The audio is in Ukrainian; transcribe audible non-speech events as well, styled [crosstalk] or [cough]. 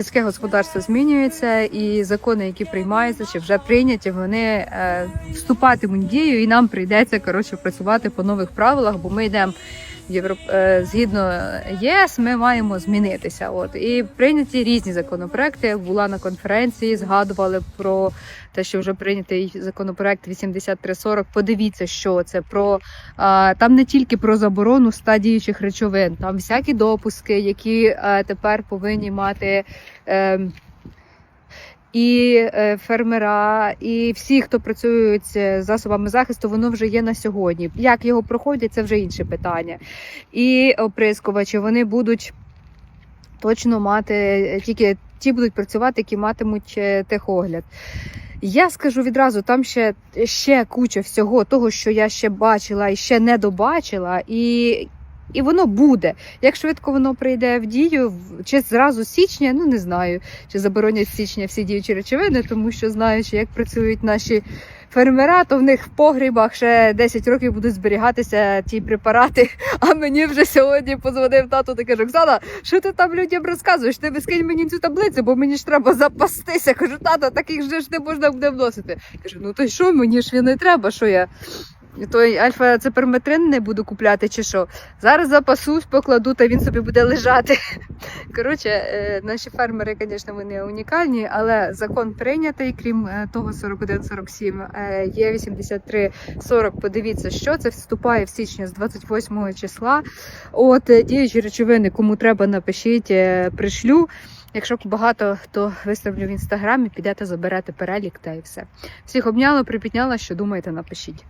Сільське господарство змінюється, і закони, які приймаються чи вже прийняті, вони е, вступатимуть в дію, і нам прийдеться коротше працювати по нових правилах, бо ми йдемо Європ... е, згідно ЄС, ми маємо змінитися. От і прийняті різні законопроекти. Була на конференції, згадували про те, що вже прийнятий законопроект 8340. Подивіться, що це про там не тільки про заборону стадіючих речовин, там всякі допуски, які е, тепер повинні мати. І е, фермера, і всі, хто працюють з засобами захисту, воно вже є на сьогодні. Як його проходять, це вже інше питання. І оприскувачі вони будуть точно мати е, тільки ті будуть працювати, які матимуть е, техогляд. Я скажу відразу, там ще, ще куча всього того, що я ще бачила і ще не добачила, і, і воно буде. Як швидко воно прийде в дію, чи зразу січня, ну не знаю, чи заборонять січня всі діючі речовини, тому що знаючи, як працюють наші фермера, то в них в погрібах ще 10 років будуть зберігатися ті препарати. А мені вже сьогодні позвонив тато та каже: Оксана, що ти там людям розказуєш? Ти би скинь мені цю таблицю, бо мені ж треба запастися. Кажу, тато, таких же ж не можна буде вносити. Кажу, ну то й що, мені ж він не треба, що я. Той альфа цеперметрин не буду купляти чи що. Зараз запасусь, покладу, та він собі буде лежати. [laughs] Коротше, е, наші фермери, звісно, вони унікальні, але закон прийнятий, крім е, того 41-47, е, є 83-40. Подивіться, що це вступає в січні з 28 числа. От діючі речовини, кому треба, напишіть, пришлю. Якщо багато, то виставлю в інстаграмі, підете, заберете перелік та і все. Всіх обняла, припідняла, що думаєте, напишіть.